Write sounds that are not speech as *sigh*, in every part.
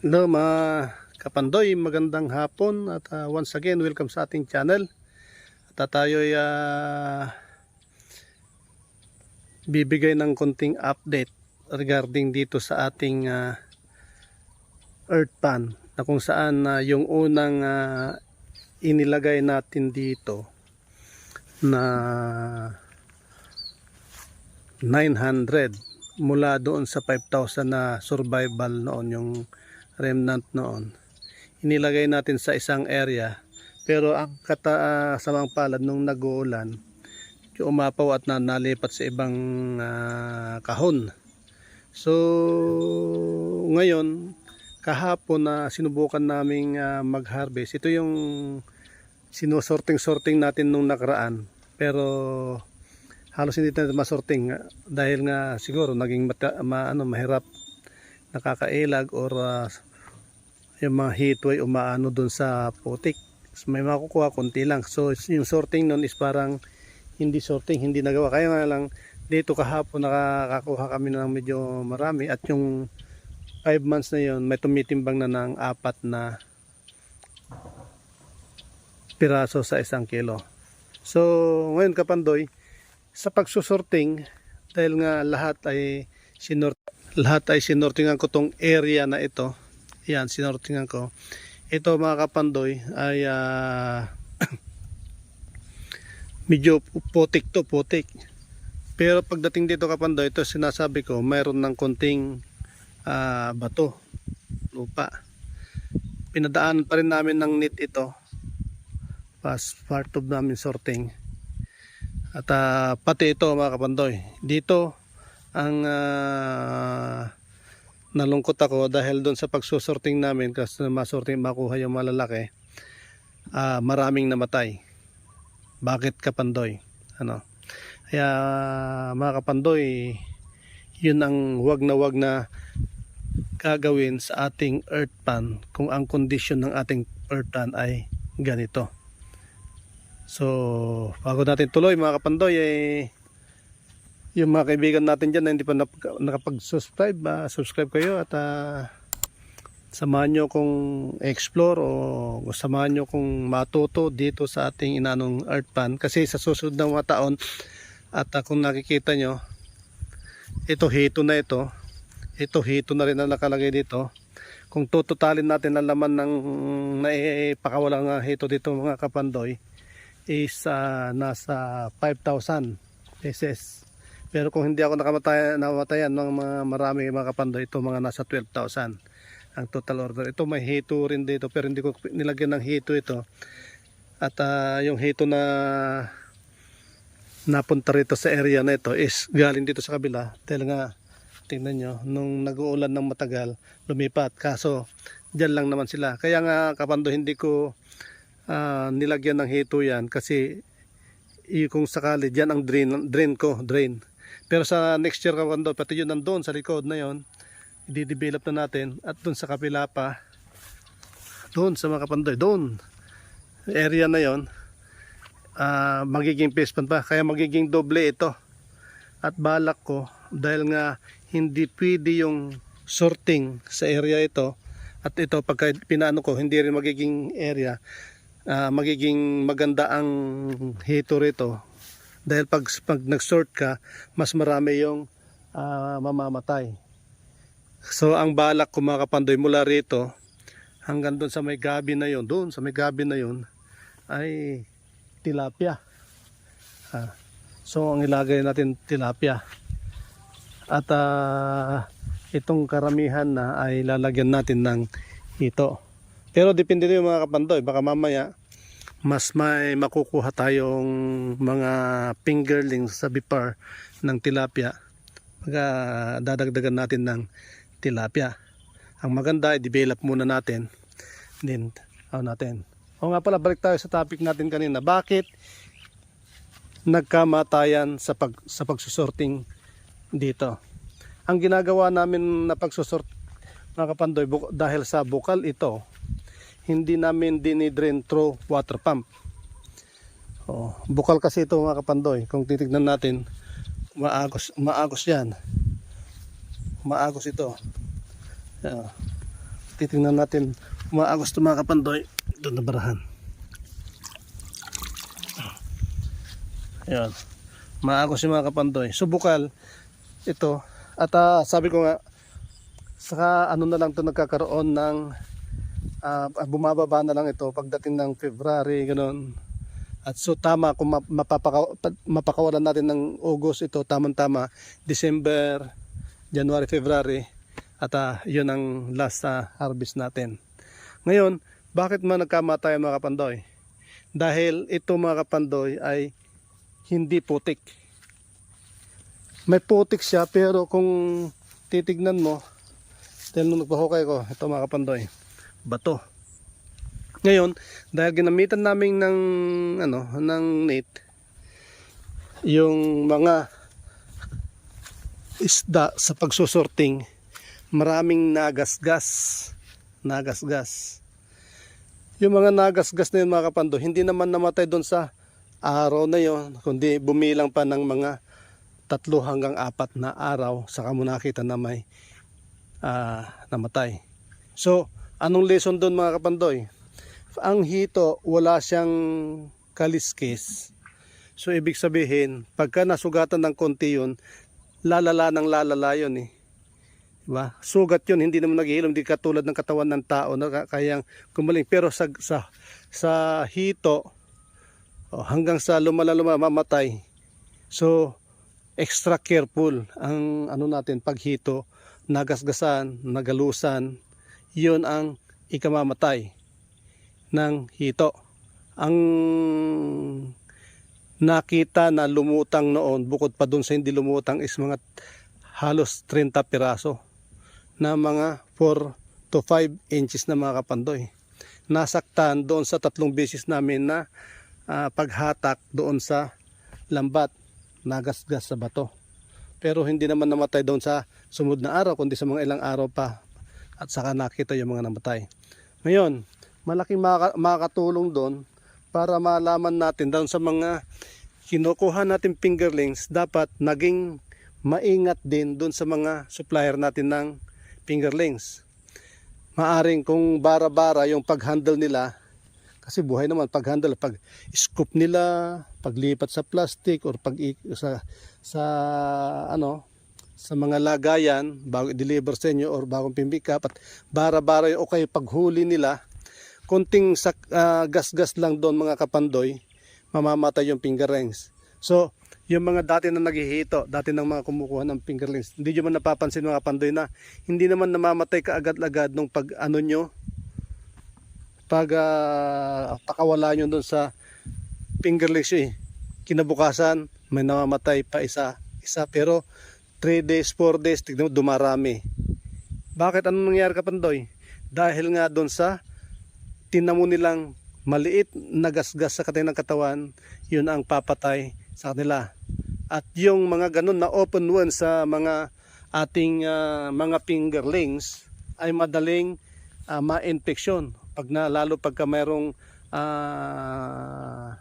Hello mga kapandoy, magandang hapon at ah, once again welcome sa ating channel. At ah, tayo ay ah, bibigay ng konting update regarding dito sa ating ah, earth pan na kung saan ah, yung unang ah, inilagay natin dito na 900 mula doon sa 5,000 na survival noon yung remnant noon. Inilagay natin sa isang area pero ang katasamang palad nung nag-uulan umapaw at na nalipat sa ibang ah, kahon. So ngayon kahapon na sinubukan naming ah, mag-harvest ito yung sinusorting-sorting natin nung nakaraan pero halos hindi natin masorting ah, dahil nga siguro naging ma, ano, mahirap nakakailag or ah, yung mga hitway umaano dun sa putik. So, may makukuha konti lang. So yung sorting nun is parang hindi sorting hindi nagawa. Kaya nga lang dito kahapon nakakakuha kami ng medyo marami. At yung 5 months na yon may tumitimbang na ng apat na piraso sa isang kilo. So ngayon kapandoy sa pagsusorting dahil nga lahat ay sinort lahat ay sinortingan ko tong area na ito yan sinortingan ko. Ito mga kapandoy ay ah, *coughs* medyo putik to putik. Pero pagdating dito kapandoy ito sinasabi ko mayroon ng konting ah, bato lupa. Pinadaan pa rin namin ng net ito as part of namin sorting. At ah, pati ito mga kapandoy. Dito ang ah, nalungkot ako dahil doon sa pagsusorting namin kasi masorting makuha yung malalaki ah, maraming namatay. Bakit kapandoy ano? Kaya mga kapandoy yun ang wag na wag na gagawin sa ating earth pan kung ang kondisyon ng ating earth pan ay ganito. So bago natin tuloy mga kapandoy eh, yung mga kaibigan natin dyan na hindi pa nakapag-subscribe, ah, subscribe kayo at ah, samahan nyo kung explore o samahan nyo kung matuto dito sa ating inanong art pan. Kasi sa susunod ng mga taon at ah, kung nakikita nyo ito hito na ito. Ito hito na rin na nakalagay dito. Kung tututalin natin ang laman ng naipakawalang uh, hito dito mga kapandoy is ah, nasa 5,000 pesos pero kung hindi ako nakamatay, namatayan ng mga marami mga kapandoy, ito mga nasa 12,000 ang total order. Ito may hito rin dito pero hindi ko nilagyan ng hito ito. At ah, yung hito na napunta rito sa area na ito is galing dito sa kabila. Dahil nga, tingnan nyo, nung nag-uulan ng matagal, lumipat. Kaso, dyan lang naman sila. Kaya nga kapando hindi ko ah, nilagyan ng hito yan kasi i- kung sakali dyan ang drain, drain ko, drain. Pero sa next year kapando, pati yun nandun sa likod na yon i-develop na natin. At doon sa kapila pa doon sa mga kapandoy doon area na yon ah, magiging face pan pa. Kaya magiging doble ito. At balak ko dahil nga hindi pwede yung sorting sa area ito at ito pagka pinaano ko hindi rin magiging area ah, magiging maganda ang hito rito dahil pag, pag nag-sort ka mas marami yung ah, mamamatay So ang balak ko mga kapandoy mula rito hanggang doon sa may gabi na yon, doon sa may gabi na yon ay tilapia. Ah, so ang ilagay natin tilapia. At ah, itong karamihan na ay lalagyan natin ng hito. Pero depende din mga kapandoy, baka mamaya mas may makukuha tayong mga fingerlings sa bipar ng tilapia. Pagka dadagdagan natin ng tilapia. Ang maganda, i-develop muna natin. Then, ano natin. O nga pala, balik tayo sa topic natin kanina. Bakit nagkamatayan sa, pag, sa pagsusorting dito? Ang ginagawa namin na pagsusort, mga kapandoy, dahil sa bukal ito, hindi namin dinidrain through water pump. O, bukal kasi ito mga kapandoy. Kung titignan natin, maagos, maagos yan maagos ito. Ayan. titingnan natin umaagos to mga kapandoy doon na barahan Ayan. Maagos yung mga kapandoy. Subukal ito. At ah, sabi ko nga, saka ano na lang to nagkakaroon ng ah, bumababa na lang ito pagdating ng February, ganun. At so tama kung map- mapapaka, pa- mapakawalan natin ng August ito, tamang-tama, December, January, February, at ah, yun ang last ah, harvest natin. Ngayon, bakit man nagkamatay mga kapandoy? Dahil ito mga kapandoy ay hindi putik. May putik siya pero kung titignan mo, dahil nung nagpahukay ko, ito mga kapandoy, bato. Ngayon, dahil ginamitan namin ng ano, ng net, yung mga isda sa pagsusorting, maraming nagasgas, nagasgas. Yung mga nagasgas na yun mga kapando, hindi naman namatay doon sa araw na yon, kundi bumilang pa ng mga tatlo hanggang apat na araw saka mo nakita na may ah, namatay. So, anong lesson doon mga kapandoy? Ang hito, wala siyang kaliskis. So, ibig sabihin, pagka nasugatan ng konti yun, lalala ng lalala yun eh. Diba? Sugat yun, hindi naman naghihilom, hindi katulad ng katawan ng tao na ka- kayang kumaling. Pero sa, sa, sa hito, oh, hanggang sa lumala lumala mamatay. So, extra careful ang ano natin paghito, nagasgasan, nagalusan, yun ang ikamamatay ng hito. Ang nakita na lumutang noon, bukod pa dun sa hindi lumutang is mga halos 30 piraso na mga 4 to 5 inches na mga kapandoy. Nasaktan doon sa tatlong beses namin na ah, paghatak doon sa lambat, nagasgas sa bato. Pero hindi naman namatay doon sa sumunod na araw, kundi sa mga ilang araw pa at saka nakita yung mga namatay. Ngayon, malaking maka- makakatulong doon para malaman natin doon sa mga kinukuha natin fingerlings, dapat naging maingat din doon sa mga supplier natin ng fingerlings. Maaring kung bara-bara yung pag-handle nila, kasi buhay naman pag-handle, pag scoop nila, paglipat sa plastic or pag sa sa ano sa mga lagayan bago i-deliver sa inyo or bagong pimbika at bara-bara yung okay paghuli nila konting sak, ah, gas-gas lang doon mga kapandoy mamamatay yung finger rings so yung mga dati na naghihito dati ng mga kumukuha ng finger rings hindi nyo man napapansin mga kapandoy na hindi naman namamatay kaagad-agad nung pag ano nyo pag ah, pakawala nyo doon sa fingerlings eh. Kinabukasan, may namamatay pa isa, isa pero 3 days, 4 days, tignan mo, dumarami. Bakit? Anong nangyari kapandoy? Dahil nga doon sa tinamo nilang maliit na gasgas sa kanilang katawan, yun ang papatay sa kanila. At yung mga ganun na open wounds sa mga ating ah, mga fingerlings ay madaling ah, ma-infection pag na lalo pagka mayroong ah,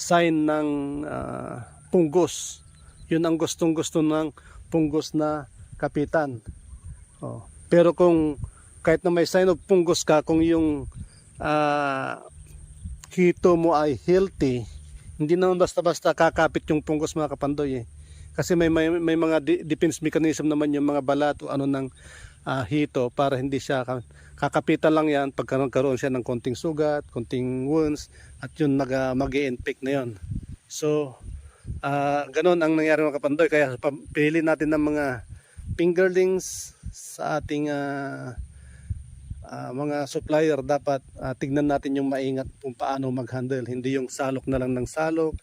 sign ng ah, punggos. Yun ang gustong gusto ng punggos na kapitan. Oh. Pero kung kahit na may sign of punggos ka, kung yung ah, hito mo ay healthy, hindi naman basta-basta kakapit yung punggos mga kapandoy eh. Kasi may, may, may mga de- defense mechanism naman yung mga balat o ano ng ah, hito para hindi siya ka- kakapitan lang yan pagkaroon karoon siya ng konting sugat, konting wounds at yun nag, mag infect na yun. So, ah ganun ang nangyari mga kapandoy. Kaya pili natin ng mga fingerlings sa ating ah, ah, mga supplier dapat ah, tignan natin yung maingat kung paano mag-handle. Hindi yung salok na lang ng salok.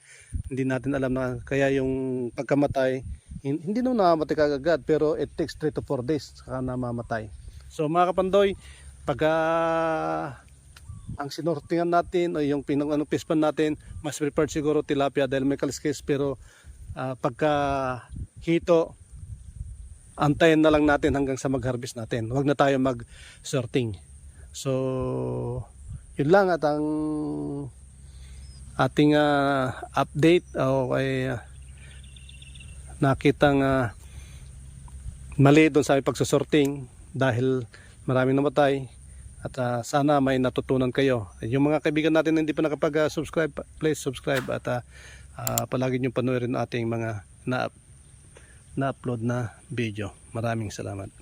Hindi natin alam na kaya yung pagkamatay hin- hindi naman namamatay kagad pero it takes 3 to 4 days saka namamatay. So mga kapandoy, pag ah, ang sinortingan natin o yung pinang ano, pispan natin, mas prepared siguro tilapia dahil may kaliskis pero ah, pagka hito, antayin na lang natin hanggang sa mag-harvest natin. Huwag na tayo mag-sorting. So, yun lang at ang ating ah, update o kay ah, nakitang ah, mali doon sa aming pagsusorting dahil maraming namatay at ah, sana may natutunan kayo. Yung mga kaibigan natin na hindi pa nakapag-subscribe, please subscribe at ah, ah, palagi nyo panoorin ating mga na na-upload na video. Maraming salamat.